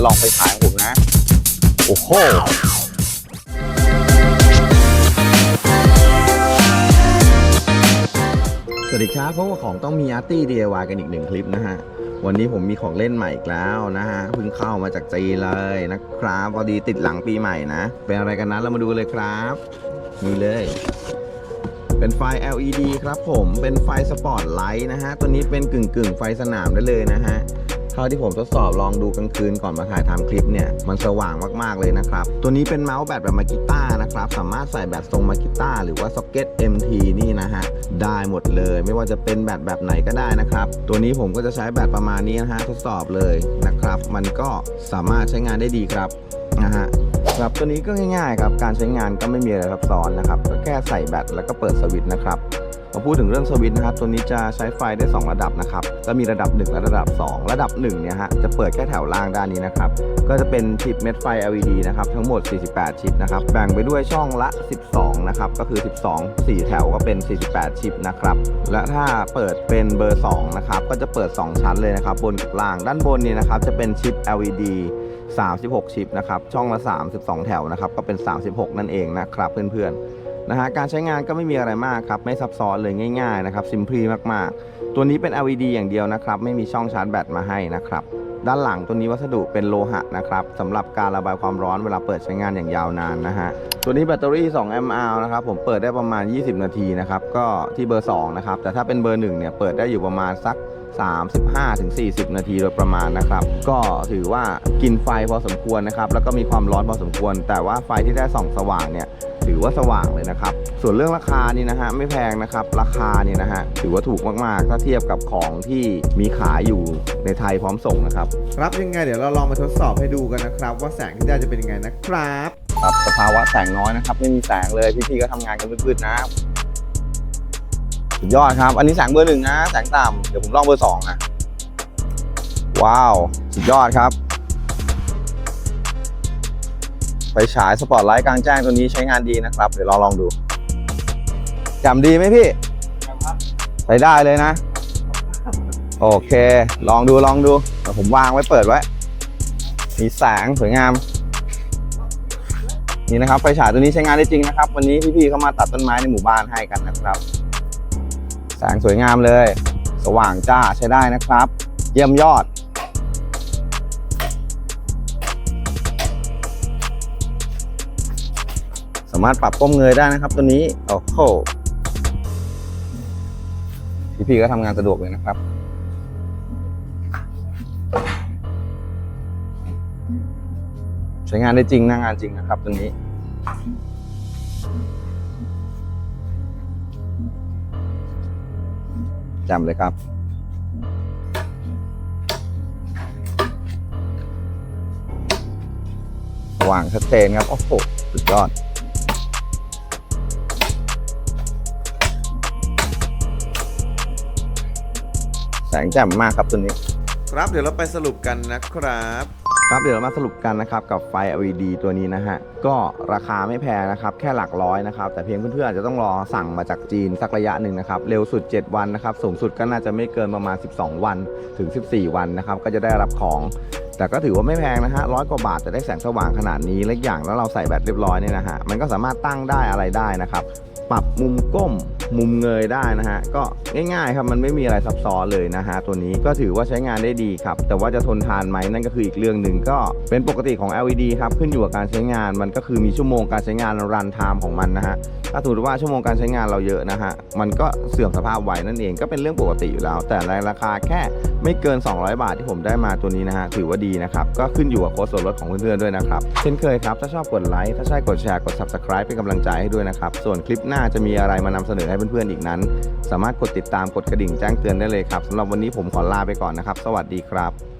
จะลองไฟฉายของผมนะ โอ้โหสวัสดีครับพบกับของต้องมีอาร์ตี้ DIY กันอีกหนึ่งคลิปนะฮะ วันนี้ผมมีของเล่นใหม่อีกแล้วนะฮะเพิ่งเข้ามาจากจีนเลยนะครับพอดีติดหลังปีใหม่นะ เป็นอะไรกันนั้นเรามาดูเลยครับนี่เลย เป็นไฟ LED ครับผมเป็นไฟสปอตไลท์นะฮะ ตัวนี้เป็นกึ่งกึ่งๆไฟสนามได้เลยนะฮะ ท่าที่ผมทดสอบลองดูกลางคืนก่อนมาถ่ายทำคลิปเนี่ยมันสว่างมากๆเลยนะครับ ตัวนี้เป็นเมาส์แบตแบบมากิต้านะครับ สามารถใส่แบตทรงมากิต้าหรือว่าซ็อกเก็ต MT นี่นะฮะ ได้หมดเลย ไม่ว่าจะเป็นแบตแบบไหนก็ได้นะครับ ตัวนี้ผมก็จะใช้แบตประมาณนี้นะฮะทดสอบเลยนะครับ มันก็สามารถใช้งานได้ดีครับนะฮะครับตัวนี้ก็ง่ายๆครับการใช้งานก็ไม่มีอะไรซับซ้อนนะครับก็แค่ใส่แบตแล้วก็เปิดสวิตช์นะครับ พอพูดถึงเรื่องสวิตช์นะครับ ตัวนี้จะใช้ไฟได้ 2 ระดับนะครับ จะมีระดับ 1 และระดับ 2 ระดับ1เนี่ยฮะ จะเปิดแค่แถวล่างด้านนี้นะครับ ก็จะเป็นชิปเม็ดไฟ LED นะครับ ทั้งหมด 48 ชิปนะครับ แบ่งไปด้วยช่องละ 12 นะครับ ก็คือ 12 4 แถวก็เป็น 48 ชิปนะครับ และถ้าเปิดเป็นเบอร์ 2 นะครับ ก็จะเปิด 2 ชั้นเลยนะครับ บนกับล่าง ด้านบนเนี่ยนะครับ จะเป็นชิป LED 36 ชิปนะครับ ช่องละ 32 แถวนะครับ ก็เป็น 36 นั่นเองนะครับ เพื่อนๆ นะฮะการใช้งานก็ไม่มีอะไรมากครับไม่ซับซ้อนเลยง่ายๆนะครับซิมพลีมากๆ ตัวนี้เป็น LED อย่างเดียวนะครับไม่มีช่องชาร์จแบตมาให้นะครับด้านหลังตัวนี้วัสดุเป็นโลหะนะครับสำหรับการระบายความร้อนเวลาเปิดใช้งานอย่างยาวนานนะฮะตัวนี้แบตเตอรี่2 mAh นะครับผมเปิดได้ประมาณ 20 นาทีนะครับก็ที่เบอร์2นะครับแต่ถ้าเป็นเบอร์1เนี่ยเปิดได้อยู่ประมาณสัก 35-40 นาทีโดยประมาณนะครับก็ถือว่ากินไฟพอสมควรนะครับแล้วก็มีความร้อนพอสมควร แต่ว่าไฟที่ได้ส่องสว่างเนี่ย ถือว่าสว่างเลยนะครับ ส่วนเรื่องราคานี่นะฮะไม่แพงนะครับ ราคานี่นะฮะถือว่าถูกมากๆ ถ้าเทียบกับของที่มีขายอยู่ในไทยพร้อมส่งนะครับครับยังไงเดี๋ยวเราลองมาทดสอบให้ดูกันนะครับ ว่าแสงที่ได้จะเป็นยังไงนะครับครับสภาวะแสงน้อยนะครับ ไม่มีแสงเลยพี่ๆก็ทำงานกันมืดๆนะสุดยอดครับ อันนี้แสงเบอร์หนึ่งนะ แสงต่ำเดี๋ยวผมลองเบอร์สองนะว้าว สุดยอดครับ ไฟฉายสปอตไลท์กลางแจ้งตัวนี้ใช้งานดีนะครับ เดี๋ยวเราลองดูจำดีไหมพี่ใช้ได้เลยนะ โอเค ลองดูลองดูเดี๋ยวผมวางไว้เปิดไว้ มีแสงสวยงาม นี่นะครับไฟฉายตัวนี้ใช้งานได้จริงนะครับ วันนี้พี่ๆเข้ามาตัดต้นไม้ในหมู่บ้านให้กันนะครับ แสงสวยงามเลย สว่างจ้าใช้ได้นะครับ เยี่ยมยอดามารถปรับก้มเงยได้นะครับตัวนี้โอ้โหพี่ๆก็ทำงานสะดวกเลยนะครับใช้งานได้จริงหน้างานจริงนะครับตัวนี้ จำเลยครับ ว่างชัดเจนครับ โอ้โห สุดยอด แสงแจ่มมากครับตัวนี้ ครับเดี๋ยวเราไปสรุปกันนะครับ ครับเดี๋ยวเรามาสรุปกันนะครับกับไฟ LED ตัวนี้นะฮะ ก็ราคาไม่แพงนะครับ แค่หลักร้อยนะครับ แต่เพียงเพื่อนๆอาจจะต้องรอสั่งมาจากจีนสักระยะหนึ่งนะครับ เร็วสุด 7 วันนะครับ สูงสุดก็น่าจะไม่เกินประมาณ 12 วันถึง 14 วันนะครับ ก็จะได้รับของแต่ก็ถือว่าไม่แพงนะฮะร้อยกว่าบาทจะได้แสงสว่างขนาดนี้และอีกอย่างแล้วเราใส่แบตเรียบร้อยเนี่ยนะฮะมันก็สามารถตั้งได้อะไรได้นะครับ ปรับมุมก้มมุมเงยได้นะฮะก็ง่ายๆครับมันไม่มีอะไรซับซ้อนเลยนะฮะตัวนี้ก็ถือว่าใช้งานได้ดีครับ แต่ว่าจะทนทานไหมนั่นก็คืออีกเรื่องหนึ่งก็เป็นปกติของ LED ครับขึ้นอยู่กับการใช้งานมันก็คือมีชั่วโมงการใช้งานรันไทม์ของมันนะฮะ ถ้าถือว่าชั่วโมงการใช้งานเราเยอะนะฮะ มันก็เสื่อมสภาพไวนั่นเองก็เป็นเรื่องปกติอยู่แล้ว แต่ในราคาแค่ไม่เกิน 200 บาทที่ผมได้มาตัวนี้นะฮะ ถือว่าดีนะครับ ก็ขึ้นอยู่กับโค้ดส่วนลดของเพื่อนๆด้วยนะครับ เช่นเคยครับ ถ้าชอบกดไลค์ถ้าใช่กดแชร์กด subscribe เป็นกำลังใจให้ด้วยนะครับ ส่วนคลิปหน้าจะมีอะไรมานำเสนอให้เพื่อนๆอีกนั้น สามารถกดติดตามกดกระดิ่งแจ้งเตือนได้เลยครับสำหรับวันนี้ผมขอลาไปก่อนนะครับ สวัสดีครับ